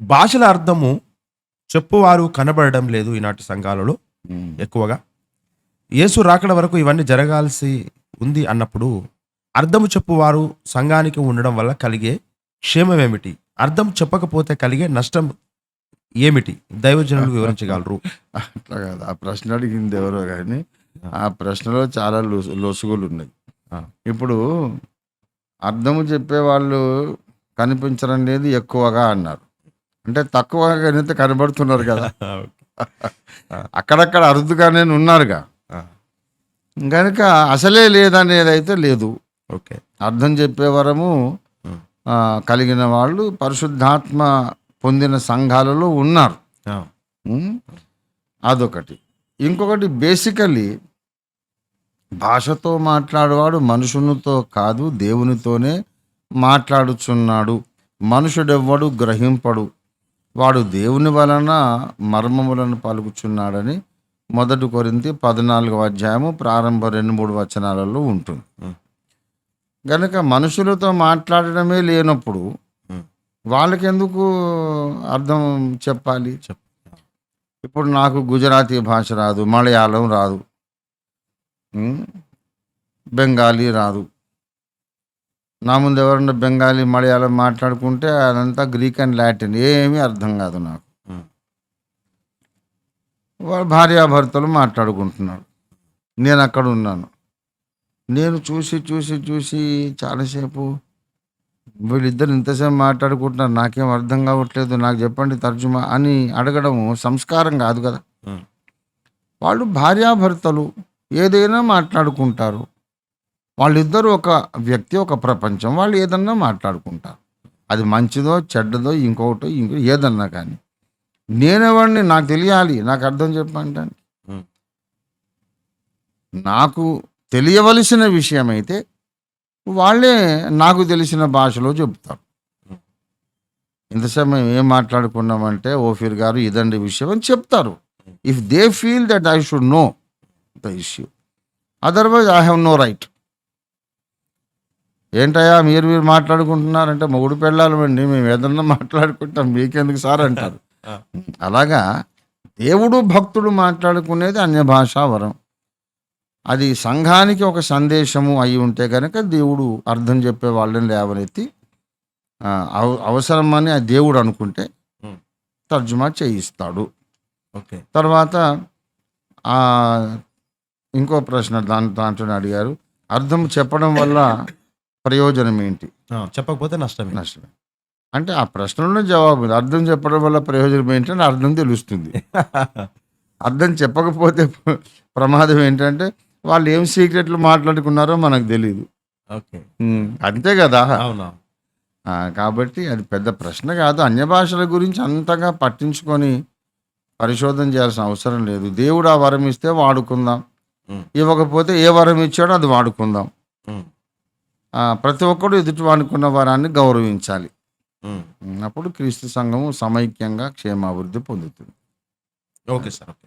భాషల అర్థము చెప్పువారు కనబడడం లేదు ఈనాటి సంఘాలలో. ఎక్కువగా. యేసు రాకడ వరకు ఇవన్నీ జరగాల్సి ఉంది అన్నప్పుడు అర్థము చెప్పువారు సంఘానికి ఉండడం వల్ల కలిగే క్షేమం ఏమిటి? అర్థం చెప్పకపోతే కలిగే నష్టం ఏమిటి? దైవజనులు వివరించగలరు. అట్లా కాదు. ఆ ప్రశ్న అడిగింది ఎవరో కానీ ఆ ప్రశ్నలో చాలా లొసు లొసుగులు ఉన్నాయి. ఇప్పుడు అర్థము చెప్పే వాళ్ళు కనిపించడం లేదు ఎక్కువగా అన్నారు. అంటే తక్కువగా అయితే కనబడుతున్నారు కదా. అక్కడక్కడ అరుదుగానే ఉన్నారుగా. కనుక అసలే లేదనేది అయితే లేదు. ఓకే. అర్థం చెప్పే వరము కలిగిన వాళ్ళు పరిశుద్ధాత్మ పొందిన సంఘాలలో ఉన్నారు. అదొకటి. ఇంకొకటి బేసికలీ భాషతో మాట్లాడేవాడు మనుషునితో కాదు దేవునితోనే మాట్లాడుచున్నాడు. మనుషుడెవ్వడు గ్రహింపడు. వాడు దేవుని వలన మర్మములను పలుకుచున్నాడని మొదటి కొరింతి పద్నాలుగవ అధ్యాయము ప్రారంభ రెండు మూడు వచనాలలో ఉంటుంది. గనుక మనుషులతో మాట్లాడడమే లేనప్పుడు. వాళ్ళకెందుకు అర్థం చెప్పాలి చెప్పు. ఇప్పుడు నాకు గుజరాతీ భాష రాదు మలయాళం రాదు బెంగాలీ రాదు నా ముందు ఎవరన్నా బెంగాలీ మలయాళం మాట్లాడుకుంటే అదంతా గ్రీక్ అండ్ లాటిన్. ఏమీ అర్థం కాదు నాకు. వాడు భార్యాభర్తలు మాట్లాడుకుంటున్నారు. నేను అక్కడ ఉన్నాను. నేను చూసి చూసి చూసి చాలాసేపు వీళ్ళిద్దరు ఇంతసేపు మాట్లాడుకుంటున్నారు. నాకేం అర్థం కావట్లేదు. నాకు చెప్పండి తర్జుమా అని అడగడం సంస్కారం కాదు కదా. వాళ్ళు భార్యాభర్తలు ఏదైనా మాట్లాడుకుంటారు. వాళ్ళిద్దరూ ఒక వ్యక్తి ఒక ప్రపంచం. వాళ్ళు ఏదన్నా మాట్లాడుకుంటారు. అది మంచిదో చెడ్డదో ఇంకొకటో ఇంకో ఏదన్నా కానీ. నేనెవడిని నాకు తెలియాలి నాకు అర్థం చెప్పండి. నాకు తెలియవలసిన విషయం అయితే వాళ్ళే నాకు తెలిసిన భాషలో చెప్తారు ఇంతసేపు మేము ఏం మాట్లాడుకున్నామంటే ఓఫీర్ గారు ఇదండి విషయం అని చెప్తారు. If they feel that I should know the issue otherwise I have no right ఏంటయ్యా మీరు మీరు మాట్లాడుకుంటున్నారంటే మొగుడు పెళ్ళాలండి మేము ఏదన్నా మాట్లాడుకుంటాం మీకెందుకు సార్ అంటారు. అలాగా దేవుడు భక్తుడు మాట్లాడుకునేది అన్య భాషా వరం. అది సంఘానికి ఒక సందేశము అయి ఉంటే కనుక దేవుడు అర్థం చెప్పే వాళ్ళని లేవనెత్తి అవసరమని ఆ దేవుడు అనుకుంటే. తర్జుమా చేయిస్తాడు. ఓకే. తర్వాత ఇంకో ప్రశ్న దాని దాంట్లో అడిగారు. అర్థం చెప్పడం వల్ల ప్రయోజనం ఏంటి? చెప్పకపోతే నష్టమే. నష్టమే. అంటే ఆ ప్రశ్నలో జవాబు. అర్థం చెప్పడం వల్ల ప్రయోజనం ఏంటంటే అర్థం తెలుస్తుంది. అర్థం చెప్పకపోతే ప్రమాదం ఏంటంటే వాళ్ళు ఏం సీక్రెట్లు మాట్లాడుకున్నారో మనకు తెలియదు అంతే కదా. కాబట్టి అది పెద్ద ప్రశ్న కాదు. అన్య భాషల గురించి అంతగా పట్టించుకొని పరిశోధన చేయాల్సిన అవసరం లేదు. దేవుడు ఆ వరం ఇస్తే వాడుకుందాం. ఇవ్వకపోతే ఏ వరం ఇచ్చాడో అది వాడుకుందాం. ప్రతి ఒక్కడు ఎదుటి వాడుకున్న వరాన్ని గౌరవించాలి. అప్పుడు క్రీస్తు సంఘము సమైక్యంగా క్షేమాభివృద్ధి పొందుతుంది. Okay sir okay.